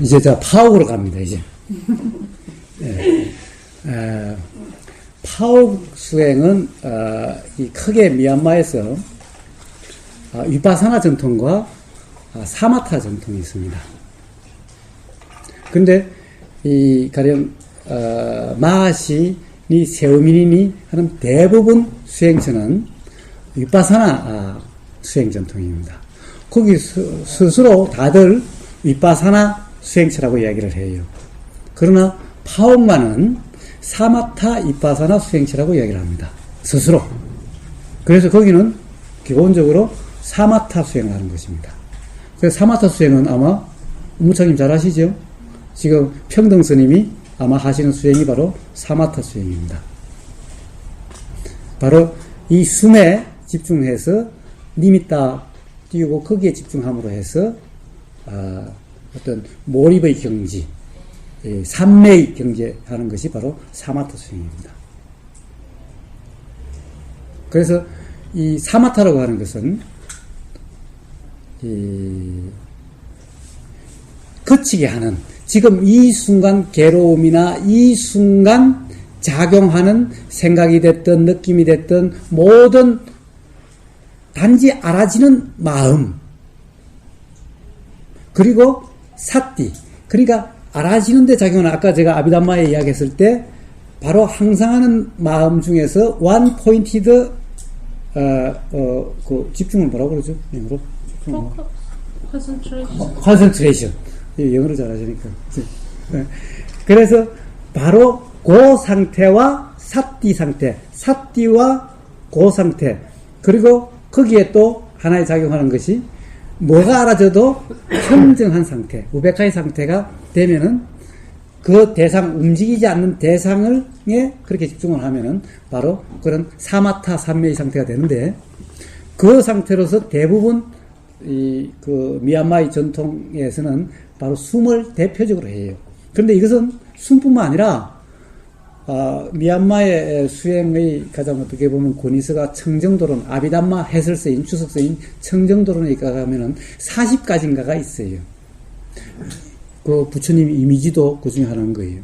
이제 저 파옥으로 갑니다, 이제. 예. 에, 파옥 수행은, 어, 이 크게 미얀마에서 어, 위파사나 전통과 어, 사마타 전통이 있습니다. 근데, 이, 가령, 어, 마하시니, 세우미니니 하는 대부분 수행처는 위파사나 아, 수행 전통입니다. 거기 스, 스스로 다들 위파사나 수행처라고 이야기를 해요. 그러나 파옥만은 사마타 이파사나 수행처라고 이야기를 합니다. 스스로. 그래서 거기는 기본적으로 사마타 수행을 하는 것입니다. 그래서 사마타 수행은 아마 우무창님 잘 아시죠? 지금 평등 스님이 아마 하시는 수행이 바로 사마타 수행입니다. 바로 이 숨에 집중해서 니미따 띄우고 거기에 집중함으로 해서 어, 어떤 몰입의 경지, 예, 삼매의 경제하는 것이 바로 사마타 수행입니다. 그래서 이 사마타라고 하는 것은 이 거치게 하는 지금 이 순간 괴로움이나 이 순간 작용하는 생각이 됐든 느낌이 됐든 모든 단지 알아지는 마음 그리고 사띠 그러니까 알아지는데 작용하는 아까 제가 아비담마에 이야기했을 때 바로 항상 하는 마음 중에서 원 포인티드 어, 어, 그 집중을 뭐라고 그러죠? 영어로? concentration. 컨센트레이션. 영어로 잘하시니까. 네. 그래서 바로 그 상태와 사띠 상태, 사띠와 그 상태, 그리고 거기에 또 하나의 작용하는 것이 뭐가 알아져도 평정한 상태, 우백화의 상태가 되면은 그 대상, 움직이지 않는 대상을, 에 그렇게 집중을 하면은 바로 그런 사마타 삼매의 상태가 되는데 그 상태로서 대부분 이 그 미얀마의 전통에서는 바로 숨을 대표적으로 해요. 그런데 이것은 숨뿐만 아니라 아, 미얀마의 수행의 가장 어떻게 보면 고니스가 청정도론 아비담마 해설서인 추석서인 청정도론에 가면은 40가지인가가 있어요. 그 부처님 이미지도 그 중에 하나인 거예요.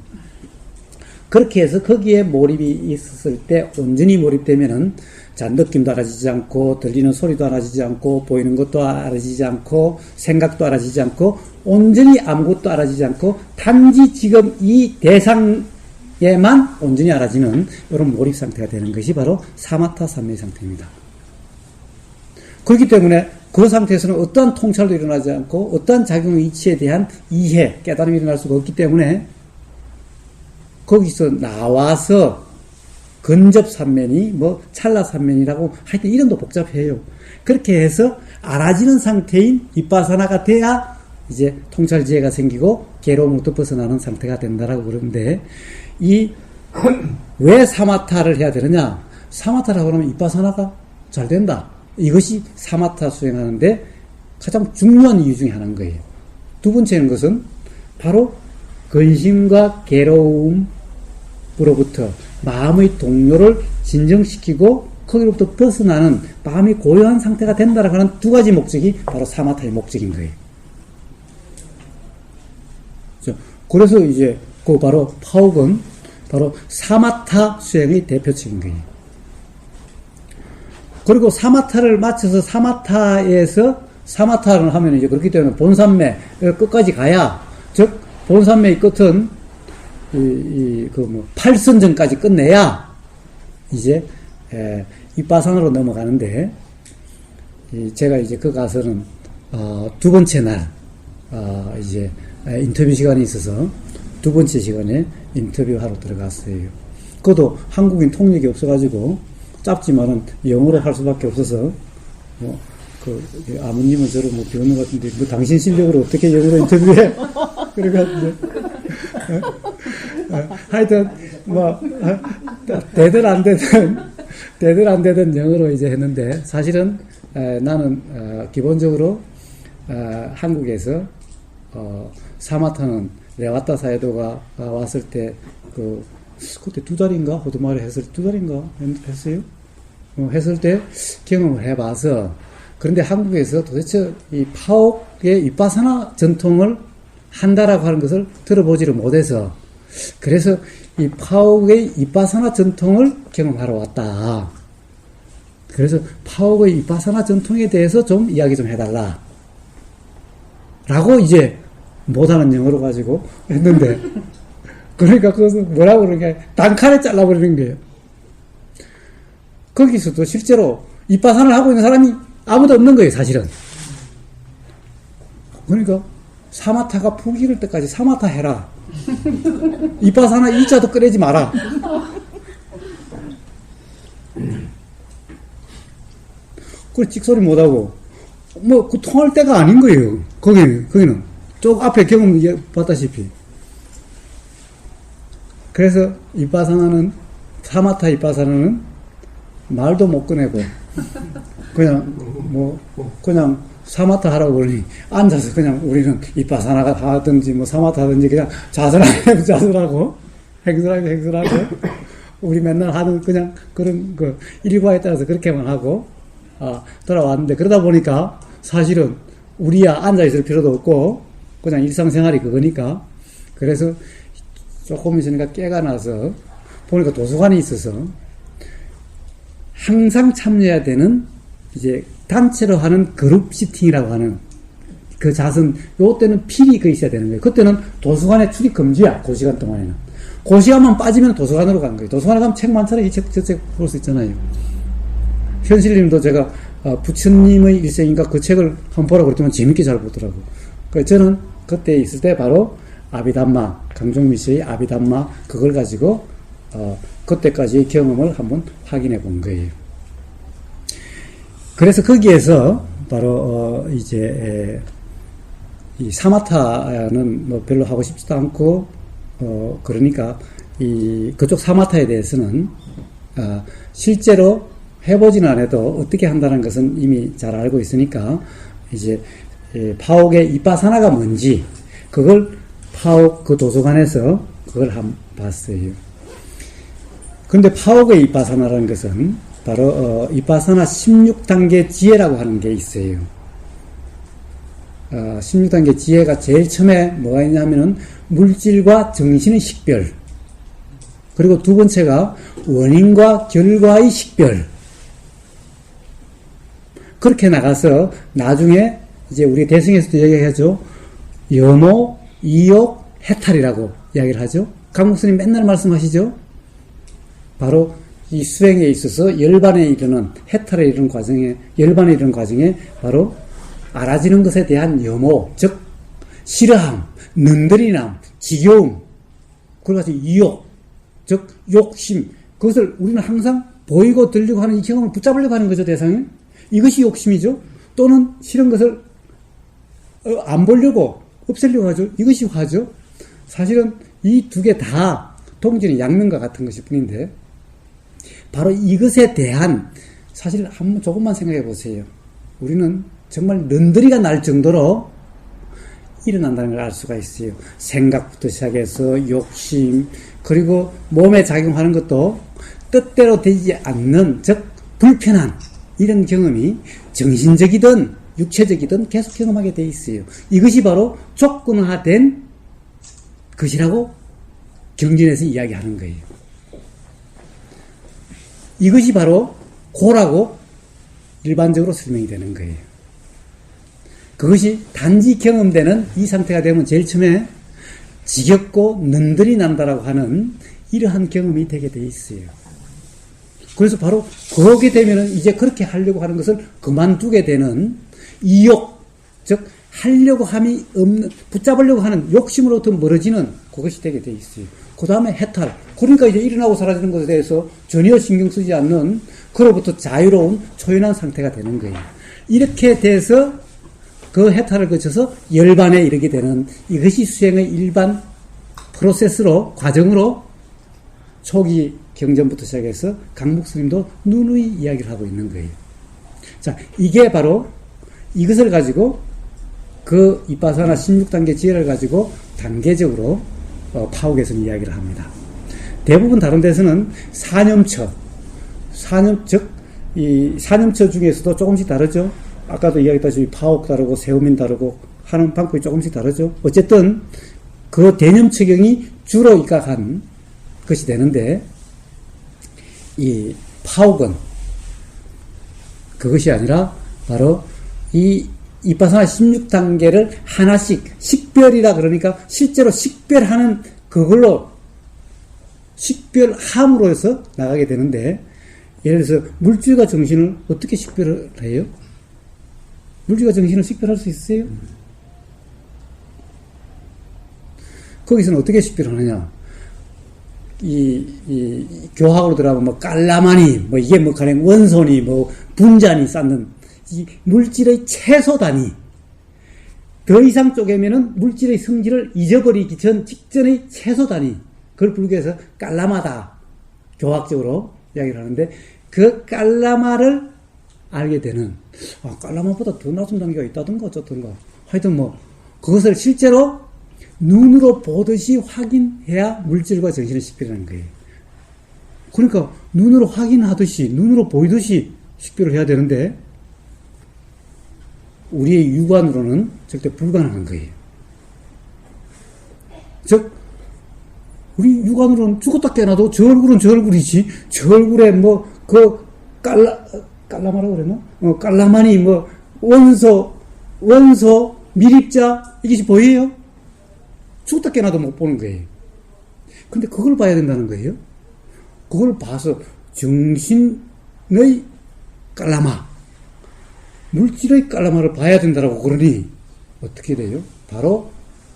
그렇게 해서 거기에 몰입이 있었을 때 온전히 몰입되면은 자 느낌도 알아지지 않고 들리는 소리도 알아지지 않고 보이는 것도 알아지지 않고 생각도 알아지지 않고 온전히 아무것도 알아지지 않고 단지 지금 이 대상 에만 온전히 알아지는 이런 몰입 상태가 되는 것이 바로 사마타 삼매 상태입니다. 그렇기 때문에 그 상태에서는 어떠한 통찰도 일어나지 않고 어떠한 작용 이치에 대한 이해, 깨달음이 일어날 수가 없기 때문에 거기서 나와서 근접 삼면이 뭐 찰나 삼면이라고 하여튼 이름도 복잡해요. 그렇게 해서 알아지는 상태인 이빠사나가 돼야 이제 통찰 지혜가 생기고 괴로움부터 벗어나는 상태가 된다라고 그러는데 이 왜 사마타를 해야 되느냐? 사마타라고 하면 이빠사나가 잘 된다. 이것이 사마타 수행하는데 가장 중요한 이유 중에 하나인 거예요. 두 번째는 것은 바로 근심과 괴로움으로부터 마음의 동요를 진정시키고 거기로부터 벗어나는 마음이 고요한 상태가 된다라고 하는 두 가지 목적이 바로 사마타의 목적인 거예요. 그래서 이제 그 바로 파옥은 바로 사마타 수행의 대표적인 거예요. 그리고 사마타를 맞춰서 사마타에서 사마타를 하면 이제 그렇기 때문에 본산매 끝까지 가야 즉 본산매의 끝은 이그뭐 팔선전까지 끝내야 이제 에, 이빠산으로 넘어가는데 이 제가 이제 그 가서는 어, 두 번째 날 어, 이제 인터뷰 시간이 있어서 두 번째 시간에 인터뷰하러 들어갔어요. 그것도 한국인 통역이 없어가지고 짧지만은 영어로 할 수밖에 없어서 뭐. 그 아버님은 저를 뭐 배우는 것 같은데 뭐 당신 실력으로 어떻게 영어로 인터뷰해? 그래가지고 하여튼 뭐 되든 안 되든 되든 안 되든 영어로 이제 했는데 사실은 에, 나는 어, 기본적으로 어, 한국에서 어, 사마타는 레와타 사이도가 왔을 때 그 그때 두 달인가 호두마을 했을 두 달인가 했어요. 어, 했을 때 경험을 해봐서 그런데 한국에서 도대체 이 파옥의 이빠사나 전통을 한다라고 하는 것을 들어보지를 못해서 그래서 이 파옥의 이빠사나 전통을 경험하러 왔다. 그래서 파옥의 이빠사나 전통에 대해서 좀 이야기 좀 해달라. 라고 이제 못하는 영어로 가지고 했는데 그러니까 그것을 뭐라고 그러는 게 단칼에 잘라버리는 거예요. 거기서도 실제로 이빠산을 하고 있는 사람이 아무도 없는 거예요, 사실은. 그러니까 사마타가 푹 익을 때까지 사마타 해라. 이빠사나 이자도 꺼내지 마라. 그걸 찍소리 못하고, 뭐, 그 통할 때가 아닌 거예요. 거기는, 거기는. 쪽 앞에 경험 봤다시피. 그래서 이빠사나는, 사마타 이빠사나는 말도 못 꺼내고, 그냥, 뭐, 그냥 사마타 하라고 그러니, 앉아서 그냥 우리는 이빠사나가 하든지, 뭐, 사마타 하든지, 그냥 자설하고, 자설하고, 행설하고, 행설하고, 우리 맨날 하는 그냥 그런 그 일과에 따라서 그렇게만 하고, 아, 돌아왔는데, 그러다 보니까 사실은 우리야 앉아 있을 필요도 없고, 그냥 일상생활이 그거니까, 그래서 조금 있으니까 깨가 나서, 보니까 도서관이 있어서, 항상 참여해야 되는, 이제, 단체로 하는 그룹 시팅이라고 하는, 그 자선, 요 때는 필히 그 있어야 되는 거예요. 그때는 도서관에 출입 금지야, 그 시간 동안에는. 그 시간만 빠지면 도서관으로 간 거예요. 도서관에 가면 책 많잖아요. 이 책, 저 책 볼 수 있잖아요. 현실님도 제가 어, 부처님의 일생인가 그 책을 한번 보라고 그랬더니 재밌게 잘 보더라고. 그 저는 그때 있을 때 바로 아비담마 강종미 씨의 아비담마 그걸 가지고 어, 그때까지의 경험을 한번 확인해 본 거예요. 그래서 거기에서 바로 어, 이제 에, 이 사마타는 뭐 별로 하고 싶지도 않고 어, 그러니까 이 그쪽 사마타에 대해서는 아, 실제로 해보지는 않아도 어떻게 한다는 것은 이미 잘 알고 있으니까 이제 예, 파옥의 이빠사나가 뭔지 그걸 파옥 그 도서관에서 그걸 한 봤어요. 그런데 파옥의 이빠사나라는 것은 바로 어, 이빠사나 16단계 지혜라고 하는 게 있어요. 어, 16단계 지혜가 제일 처음에 뭐가 있냐면은 물질과 정신의 식별 그리고 두 번째가 원인과 결과의 식별 그렇게 나가서 나중에 이제 우리 대승에서도 얘기하죠. 염호, 이욕, 해탈이라고 이야기를 하죠. 강목스님 맨날 말씀하시죠. 바로 이 수행에 있어서 열반에 이르는 해탈에 이르는 과정에 열반에 이르는 과정에 바로 알아지는 것에 대한 염호, 즉 싫어함, 능들이남, 지겨움, 그래서 이욕, 즉 욕심, 그것을 우리는 항상 보이고 들리고 하는 이 경험을 붙잡으려고 하는 거죠 대상이. 이것이 욕심이죠. 또는 싫은 것을 어, 안 보려고 없애려고 하죠. 이것이 화죠. 사실은 이 두 개 다 동전의 양면과 같은 것일 뿐인데 바로 이것에 대한 사실 한번 조금만 생각해 보세요. 우리는 정말 는들이가 날 정도로 일어난다는 걸 알 수가 있어요. 생각부터 시작해서 욕심, 그리고 몸에 작용하는 것도 뜻대로 되지 않는, 즉, 불편한 이런 경험이 정신적이든 육체적이든 계속 경험하게 돼 있어요. 이것이 바로 조건화된 것이라고 경전에서 이야기하는 거예요. 이것이 바로 고라고 일반적으로 설명이 되는 거예요. 그것이 단지 경험되는 이 상태가 되면 제일 처음에 지겹고 는들이 난다라고 하는 이러한 경험이 되게 돼 있어요. 그래서 바로 그렇게 되면은 이제 그렇게 하려고 하는 것을 그만두게 되는 이욕, 즉 하려고 함이 없는 붙잡으려고 하는 욕심으로부터 멀어지는 그것이 되게 돼 있어요. 그 다음에 해탈. 그러니까 이제 일어나고 사라지는 것에 대해서 전혀 신경 쓰지 않는 그로부터 자유로운 초연한 상태가 되는 거예요. 이렇게 돼서 그 해탈을 거쳐서 열반에 이르게 되는 이것이 수행의 일반 프로세스로 과정으로 초기 경전부터 시작해서 강목스님도 누누이 이야기를 하고 있는 거예요. 자, 이게 바로 이것을 가지고 그 이빠사나 16단계 지혜를 가지고 단계적으로 어, 파옥에서는 이야기를 합니다. 대부분 다른 데서는 사념처, 사념, 즉, 이 사념처 중에서도 조금씩 다르죠? 아까도 이야기했다시피 파옥 다르고 세우민 다르고 하는 방법이 조금씩 다르죠. 어쨌든 그 대념 측경이 주로 입각한 것이 되는데 이 파옥은 그것이 아니라 바로 이 이파사나 16단계를 하나씩 식별이라 그러니까 실제로 식별하는 그걸로 식별함으로 해서 나가게 되는데 예를 들어서 물질과 정신을 어떻게 식별을 해요? 물질과 정신을 식별할 수 있어요? 거기서는 어떻게 식별하느냐? 이, 이, 이 교학으로 들어가면 뭐 깔라마니, 뭐 이게 뭐 가령 원소니, 뭐 분자니 쌓는 이 물질의 최소 단위. 더 이상 쪼개면은 물질의 성질을 잊어버리기 전 직전의 최소 단위. 그걸 불교에서 깔라마다. 교학적으로 이야기를 하는데 그 깔라마를 알게 되는, 아, 깔라마보다 더 낮은 단계가 있다든가 어쩌든가. 하여튼 뭐, 그것을 실제로 눈으로 보듯이 확인해야 물질과 정신을 식별하는 거예요. 그러니까 눈으로 확인하듯이, 눈으로 보이듯이 식별을 해야 되는데, 우리의 육안으로는 절대 불가능한 거예요. 즉, 우리 육안으로는 죽었다 깨나도 저 얼굴은 저 얼굴이지, 저 얼굴에 뭐, 그, 깔라, 깔라마라고 그랬나? 어, 깔라마니, 뭐, 원소, 원소, 미립자, 이것이 보여요? 죽었다 깨나도 못 보는 거예요. 근데 그걸 봐야 된다는 거예요. 그걸 봐서 정신의 깔라마, 물질의 깔라마를 봐야 된다고 그러니 어떻게 돼요? 바로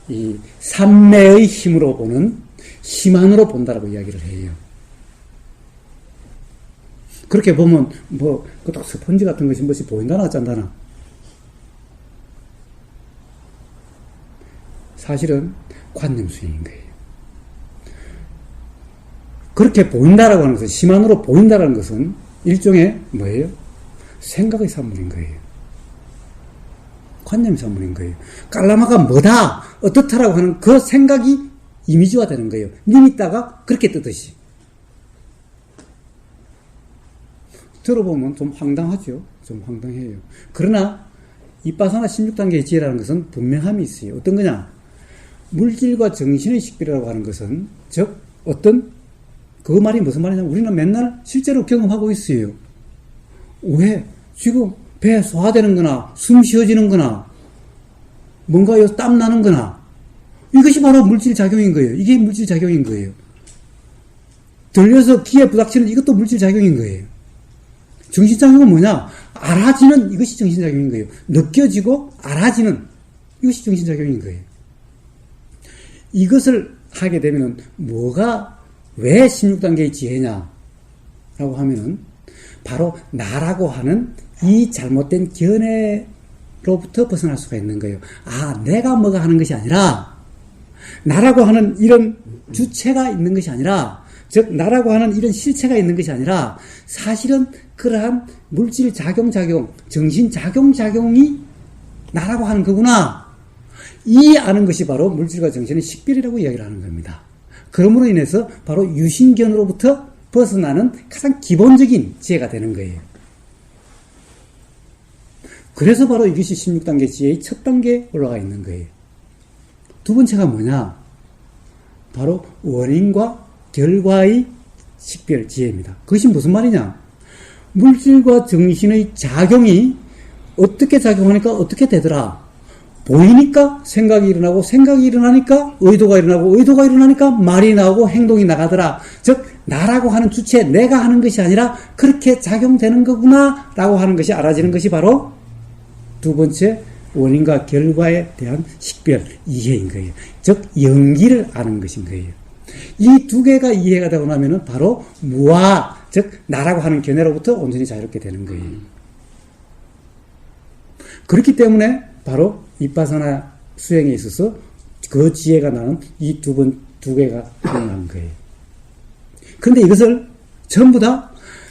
이 삼매의 힘으로 보는 힘안으로 본다라고 이야기를 해요. 그렇게 보면 뭐 그딱 스펀지 같은 것이 무엇이 보인다나 어쩐다나 사실은 관념 수행인 거예요. 그렇게 보인다라고 하는 것은 심안으로 보인다라는 것은 일종의 뭐예요? 생각의 산물인 거예요. 관념 산물인 거예요. 깔라마가 뭐다, 어떻다라고 하는 그 생각이 이미지화 되는 거예요. 님있다가 그렇게 뜨듯이. 들어보면 좀 황당하죠. 좀 황당해요. 그러나 이빠사나 16단계의 지혜라는 것은 분명함이 있어요. 어떤 거냐? 물질과 정신의 식별이라고 하는 것은 즉 어떤 그 말이 무슨 말이냐면 우리는 맨날 실제로 경험하고 있어요. 왜? 지금 배 소화되는 거나 숨 쉬어지는 거나 뭔가 땀 나는 거나 이것이 바로 물질 작용인 거예요. 이게 물질 작용인 거예요. 들려서 귀에 부닥치는 이것도 물질 작용인 거예요. 정신 작용은 뭐냐? 알아지는 이것이 정신 작용인 거예요. 느껴지고 알아지는 이것이 정신 작용인 거예요. 이것을 하게 되면 뭐가 왜 16단계의 지혜냐? 라고 하면은 바로 나라고 하는 이 잘못된 견해로부터 벗어날 수가 있는 거예요. 아, 내가 뭐가 하는 것이 아니라 나라고 하는 이런 주체가 있는 것이 아니라 즉 나라고 하는 이런 실체가 있는 것이 아니라 사실은 그러한 물질 작용 작용, 정신 작용 작용이 나라고 하는 거구나. 이 아는 것이 바로 물질과 정신의 식별이라고 이야기를 하는 겁니다. 그러므로 인해서 바로 유신견으로부터 벗어나는 가장 기본적인 지혜가 되는 거예요. 그래서 바로 이것이 16단계 지혜의 첫 단계에 올라가 있는 거예요. 두 번째가 뭐냐? 바로 원인과 결과의 식별 지혜입니다. 그것이 무슨 말이냐? 물질과 정신의 작용이 어떻게 작용하니까 어떻게 되더라? 보이니까 생각이 일어나고 생각이 일어나니까 의도가 일어나고 의도가 일어나니까 말이 나오고 행동이 나가더라. 즉 나라고 하는 주체 내가 하는 것이 아니라 그렇게 작용되는 거구나 라고 하는 것이 알아지는 것이 바로 두 번째 원인과 결과에 대한 식별 이해인 거예요. 즉 연기를 아는 것인 거예요. 이 두 개가 이해가 되고 나면은 바로 무아 즉 나라고 하는 견해로부터 온전히 자유롭게 되는 거예요. 그렇기 때문에 바로 이빠사나 수행에 있어서 그 지혜가 나는 이 두 번, 두 개가 일어나는 거예요. 그런데 이것을 전부 다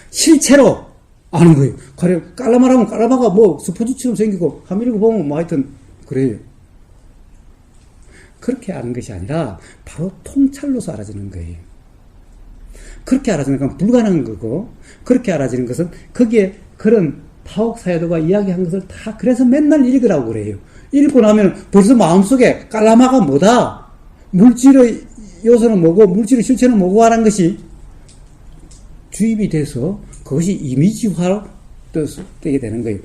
실체로 아는 거예요. 가령 깔라마라면 깔라마가 뭐 스포츠처럼 생기고 하밀고 보면 뭐 하여튼 그래요. 그렇게 아는 것이 아니라 바로 통찰로서 알아지는 거예요. 그렇게 알아지는 건 불가능한 거고 그렇게 알아지는 것은 거기에 그런 파옥 사회도가 이야기한 것을 다 그래서 맨날 읽으라고 그래요. 읽고 나면 벌써 마음속에 깔라마가 뭐다. 물질의 요소는 뭐고 물질의 실체는 뭐고 하는 것이 주입이 돼서 그것이 이미지화로 되게 되는 거예요.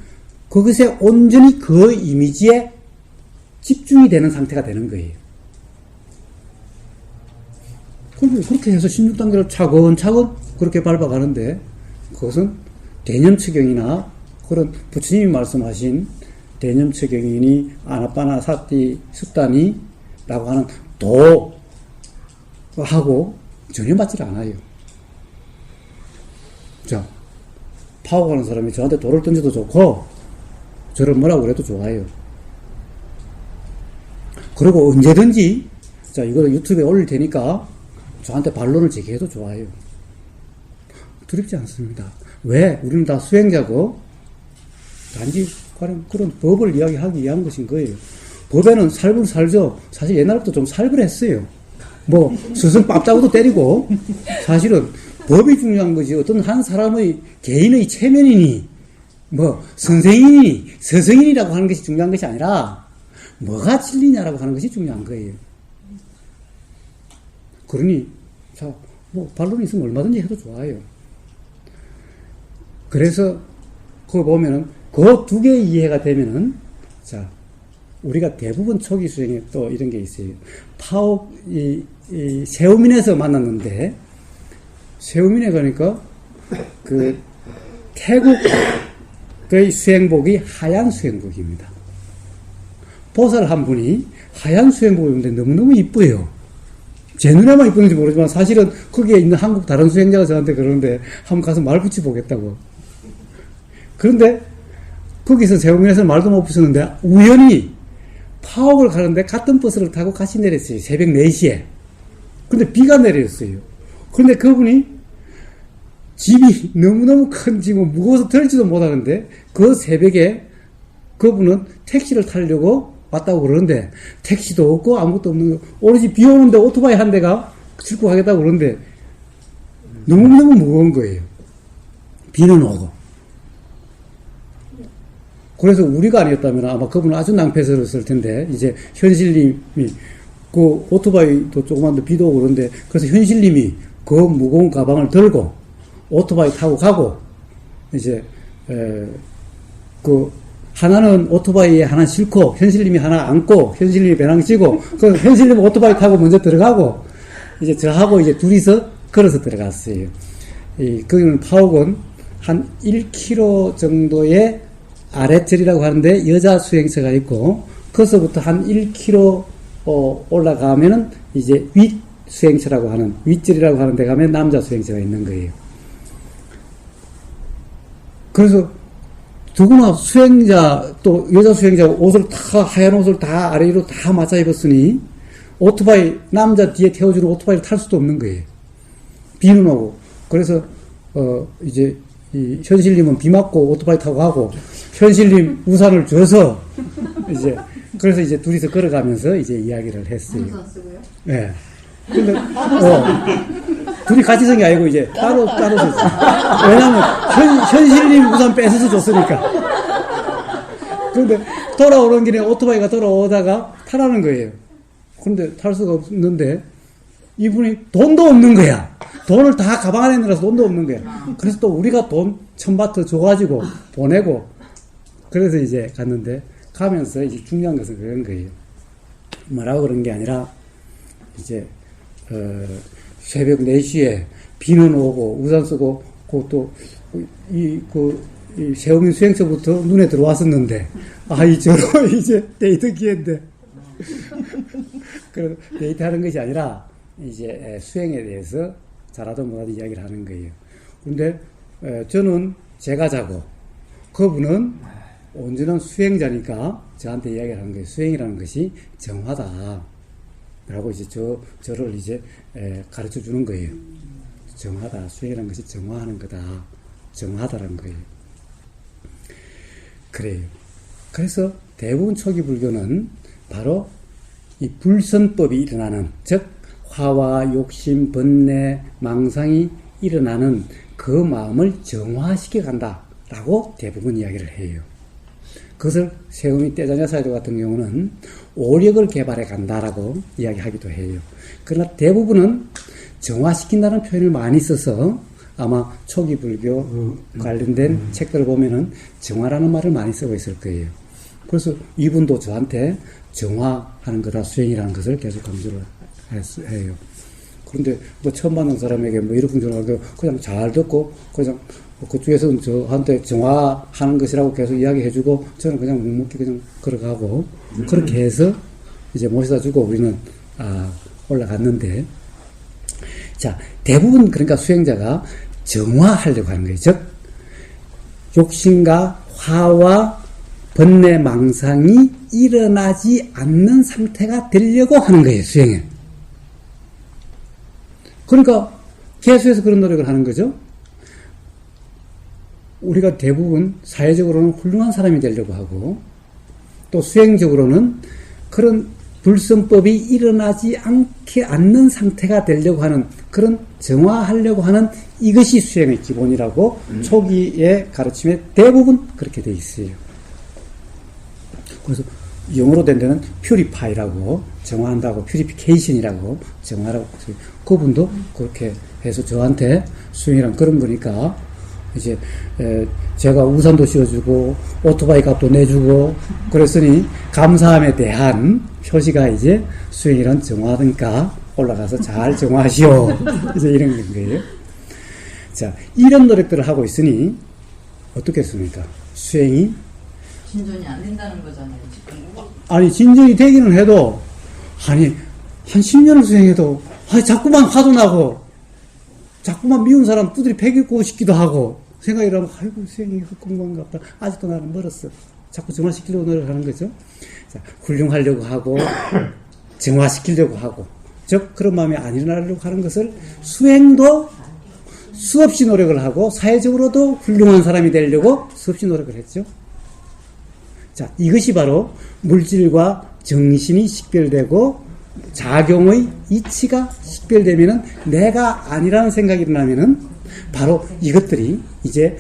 그것에 온전히 그 이미지에 집중이 되는 상태가 되는 거예요. 그렇게 해서 16단계를 차근차근 그렇게 밟아가는데 그것은 대념처경이나 그런 부처님이 말씀하신 대념처경이니 아나빠나 사띠 습단이 라고 하는 도하고 전혀 맞지 않아요. 자, 파워 가는 사람이 저한테 돌을 던져도 좋고 저를 뭐라고 그래도 좋아요. 그리고 언제든지 자 이거 유튜브에 올릴 테니까 저한테 반론을 제기해도 좋아요. 두렵지 않습니다. 왜? 우리는 다 수행자고 단지 그런, 법을 이야기하기 위한 것인 거예요. 법에는 살불 살죠. 사실 옛날부터 좀 살벌했어요. 뭐 스승 빡자고도 때리고 사실은 법이 중요한 거지 어떤 한 사람의 개인의 체면이니 뭐 선생이니 서성인이라고 하는 것이 중요한 것이 아니라 뭐가 진리냐라고 하는 것이 중요한 거예요. 그러니 자 뭐 반론이 있으면 얼마든지 해도 좋아요. 그래서 그거 보면은 그 두개 이해가 되면은 자 우리가 대부분 초기 수행에 또 이런 게 있어요. 파옥 이, 이 세우민에서 만났는데 세우민에 가니까 그 태국의 수행복이 하얀 수행복입니다. 보살 한 분이 하얀 수행복을 입는데 너무너무 이뻐요. 제 눈에만 이쁜지 모르지만 사실은 거기에 있는 한국 다른 수행자가 저한테 그러는데 한번 가서 말 붙여 보겠다고. 그런데 거기서 세우민에서 말도 못 붙였는데 우연히 파옥을 가는데 같은 버스를 타고 같이 내렸어요. 새벽 4시에. 근데 비가 내렸어요. 그런데 그분이 집이 너무너무 큰 집은 무거워서 들지도 못하는데 그 새벽에 그분은 택시를 타려고 왔다고 그러는데 택시도 없고 아무것도 없는 거 오로지 비 오는데 오토바이 한 대가 싣고 가겠다고 그러는데 너무너무 무거운 거예요. 비는 오고. 그래서 우리가 아니었다면 아마 그분은 아주 낭패스러웠을 텐데 이제 현실님이 그 오토바이도 조그만 데 비도 오고 그런데 그래서 현실님이 그 무거운 가방을 들고 오토바이 타고 가고 이제 에, 그 하나는 오토바이에 하나 싣고 현실님이 하나 안고 현실님이 배낭 씌고 그 현실님 오토바이 타고 먼저 들어가고 이제 저하고 이제 둘이서 걸어서 들어갔어요. 이 거기는 파옥은 한 1km 정도의 아래절이라고 하는데 여자 수행처가 있고 거기서부터 한 1km 어, 올라가면은 이제 윗 수행처라고 하는 윗절이라고 하는 데 가면 남자 수행처가 있는 거예요. 그래서 누구나 수행자 또 여자 수행자 옷을 다 하얀 옷을 다 아래로 다 맞아 입었으니 오토바이 남자 뒤에 태워주는 오토바이를 탈 수도 없는 거예요. 비는 오고 그래서 어 이제 이 현실님은 비 맞고 오토바이 타고 가고 현실님 우산을 줘서 이제 그래서 이제 둘이서 걸어가면서 이제 이야기를 했어요. 예. 네. 근데 어 둘이 같이 선게 아니고 이제 따로 따로 섰어요. 왜냐하면 현, 현실님 우산 뺏어서 줬으니까. 그런데 돌아오는 길에 오토바이가 돌아오다가 타라는 거예요. 그런데 탈 수가 없는데 이분이 돈도 없는 거야. 돈을 다 가방 안에 넣어서 돈도 없는 거야. 그래서 또 우리가 돈 천바트 줘가지고 보내고 그래서 이제 갔는데 가면서 이제 중요한 것은 그런 거예요. 뭐라고 그런 게 아니라 이제 어, 새벽 4시에 비는 오고 우산 쓰고 그것도 이그 이 세우민 수행처부터 눈에 들어왔었는데 아이 저로 이제 데이트 기회인데 그 데이트 하는 것이 아니라 이제 수행에 대해서 잘하든 못하든 이야기를 하는 거예요. 근데 저는 제가 자고 그분은 온전한 수행자니까 저한테 이야기를 하는 거예요. 수행이라는 것이 정화다. 라고 이제 저, 저를 이제 가르쳐 주는 거예요. 정화다. 수행이라는 것이 정화하는 거다. 정화다라는 거예요. 그래요. 그래서 대부분 초기 불교는 바로 이 불선법이 일어나는, 즉, 화와 욕심, 번뇌, 망상이 일어나는 그 마음을 정화시켜 간다. 라고 대부분 이야기를 해요. 그것을 세움이 떼자냐 사이도 같은 경우는 오력을 개발해 간다라고 이야기하기도 해요. 그러나 대부분은 정화시킨다는 표현을 많이 써서 아마 초기 불교 관련된 책들을 보면은 정화라는 말을 많이 쓰고 있을 거예요. 그래서 이분도 저한테 정화하는 거다 수행이라는 것을 계속 강조를 했- 해요. 그런데 뭐 처음 만난 사람에게 뭐 이렇게 저렇게 그냥 잘 듣고 그냥 그쪽에서는 저한테 정화하는 것이라고 계속 이야기해주고 저는 그냥 묵묵히 그냥 걸어가고 그렇게 해서 이제 모셔다 주고 우리는 아 올라갔는데 자 대부분 그러니까 수행자가 정화하려고 하는 거예요. 즉 욕심과 화와 번뇌 망상이 일어나지 않는 상태가 되려고 하는 거예요. 수행에. 그러니까 개수에서 그런 노력을 하는 거죠. 우리가 대부분 사회적으로는 훌륭한 사람이 되려고 하고 또 수행적으로는 그런 불성법이 일어나지 않게 않는 상태가 되려고 하는 그런 정화하려고 하는 이것이 수행의 기본이라고 초기의 가르침에 대부분 그렇게 돼 있어요. 그래서 영어로 된 데는 퓨리파이라고 정화한다고 퓨리피케이션이라고 정화라고 그분도 그렇게 해서 저한테 수행이란 그런 거니까 이제 에, 제가 우산도 씌워주고 오토바이 값도 내주고 그랬으니 감사함에 대한 표시가 이제 수행이란 정화니까 올라가서 잘 정화하시오 이제 이런 거예요. 자 이런 노력들을 하고 있으니 어떻겠습니까? 수행이 진전이 안 된다는 거잖아요, 지금. 아니 진전이 되기는 해도 아니 한 10년을 수행해도 아니 자꾸만 화도 나고 자꾸만 미운 사람 두드리 패기고 싶기도 하고 생각이 나면 아이고 수행이 헛공부한가 보다. 아직도 나는 멀었어. 자꾸 정화시키려고 노력하는 거죠. 자, 훌륭하려고 하고 정화시키려고 하고. 즉 그런 마음이 안 일어나려고 하는 것을 수행도 수없이 노력을 하고 사회적으로도 훌륭한 사람이 되려고 수없이 노력을 했죠. 자, 이것이 바로 물질과 정신이 식별되고 작용의 이치가 식별되면은 내가 아니라는 생각이 일어나면은 바로 이것들이 이제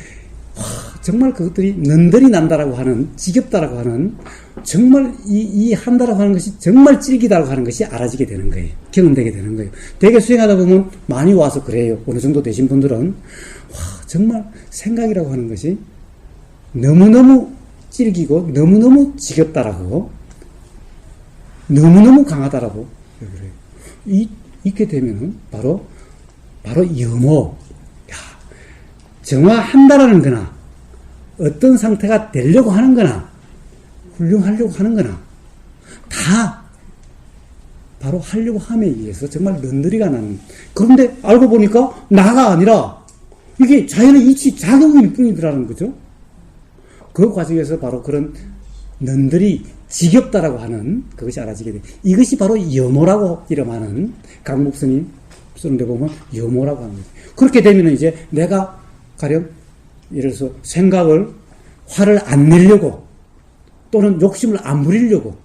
와, 정말 그것들이 는들이 난다라고 하는 지겹다라고 하는 정말 이, 이 한다라고 하는 것이 정말 찔기다라고 하는 것이 알아지게 되는 거예요. 경험되게 되는 거예요. 되게 수행하다 보면 많이 와서 그래요. 어느 정도 되신 분들은 와 정말 생각이라고 하는 것이 너무너무 찔기고 너무너무 지겹다라고 너무너무 강하다라고 그래요. 이, 이렇게 되면은 바로 바로 염호 야, 정화한다라는 거나 어떤 상태가 되려고 하는 거나 훌륭하려고 하는 거나 다 바로 하려고 함에 의해서 정말 넌더리가 나는 그런데 알고 보니까 나가 아니라 이게 자연의 이치 작용일 뿐이더라는 거죠. 그 과정에서 바로 그런 넌들이 지겹다라고 하는 그것이 알아지게 돼. 이것이 바로 염호라고 이름하는 강목스님 쓰는데 보면 염호라고 하는 거죠. 그렇게 되면 이제 내가 가령 예를 들어서 생각을 화를 안 내려고 또는 욕심을 안 부리려고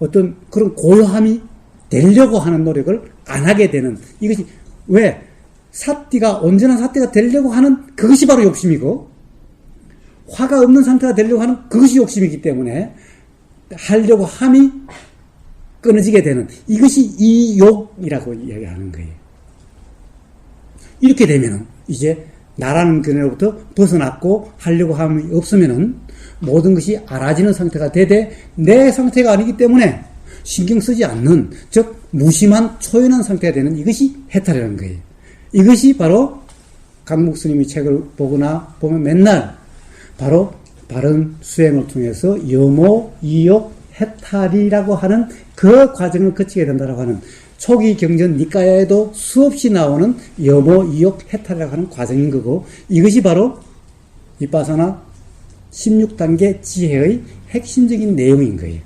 어떤 그런 고요함이 되려고 하는 노력을 안 하게 되는 이것이 왜 사띠가 온전한 사띠가 되려고 하는 그것이 바로 욕심이고 화가 없는 상태가 되려고 하는 그것이 욕심이기 때문에 하려고 함이 끊어지게 되는 이것이 이욕이라고 이야기하는 거예요. 이렇게 되면은 이제 나라는 그네로부터 벗어났고 하려고 함이 없으면은 모든 것이 알아지는 상태가 되되 내 상태가 아니기 때문에 신경 쓰지 않는 즉 무심한 초연한 상태가 되는 이것이 해탈이라는 거예요. 이것이 바로 강목스님의 책을 보거나 보면 맨날 바로 바른 수행을 통해서 염호, 이욕, 해탈이라고 하는 그 과정을 거치게 된다고 하는 초기 경전 니까야에도 수없이 나오는 염호, 이욕, 해탈이라고 하는 과정인 거고 이것이 바로 이빠사나 16단계 지혜의 핵심적인 내용인 거예요.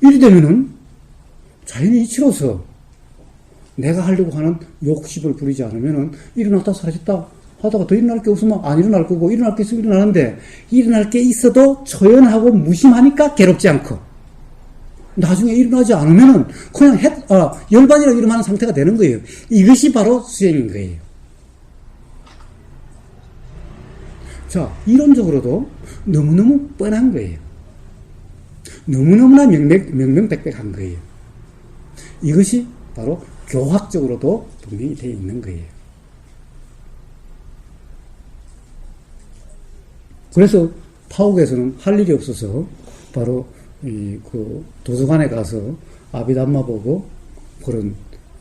이리 되면은 자연의 이치로서 내가 하려고 하는 욕심을 부리지 않으면은 일어났다 사라졌다 하다가 더 일어날 게 없으면 안 일어날 거고 일어날 게 있으면 일어나는데 일어날 게 있어도 초연하고 무심하니까 괴롭지 않고 나중에 일어나지 않으면은 그냥 해, 아, 열반이라 이름하는 상태가 되는 거예요. 이것이 바로 수행인 거예요. 자, 이론적으로도 너무너무 뻔한 거예요. 너무너무나 명명, 명명백백한 거예요. 이것이 바로 교학적으로도 분명히 되어 있는 거예요. 그래서 파옥에서는 할 일이 없어서 바로 이 그 도서관에 가서 아비담마 보고 그런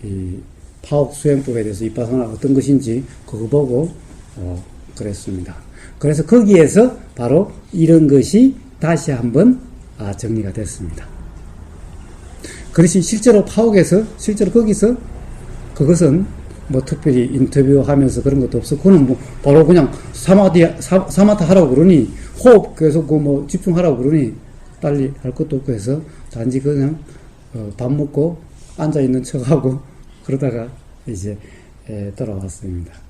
이 파옥 수행법에 대해서 입바사나 어떤 것인지 그거 보고 어 그랬습니다. 그래서 거기에서 바로 이런 것이 다시 한번 아 정리가 됐습니다. 그것이 실제로 파옥에서 실제로 거기서 그것은 뭐 특별히 인터뷰하면서 그런 것도 없어. 그거는 뭐 바로 그냥 사마디 사, 사마타 하라고 그러니 호흡 계속 그뭐 집중하라고 그러니 빨리 할 것도 없고 해서 단지 그냥 어, 밥 먹고 앉아 있는 척하고 그러다가 이제 에, 돌아왔습니다.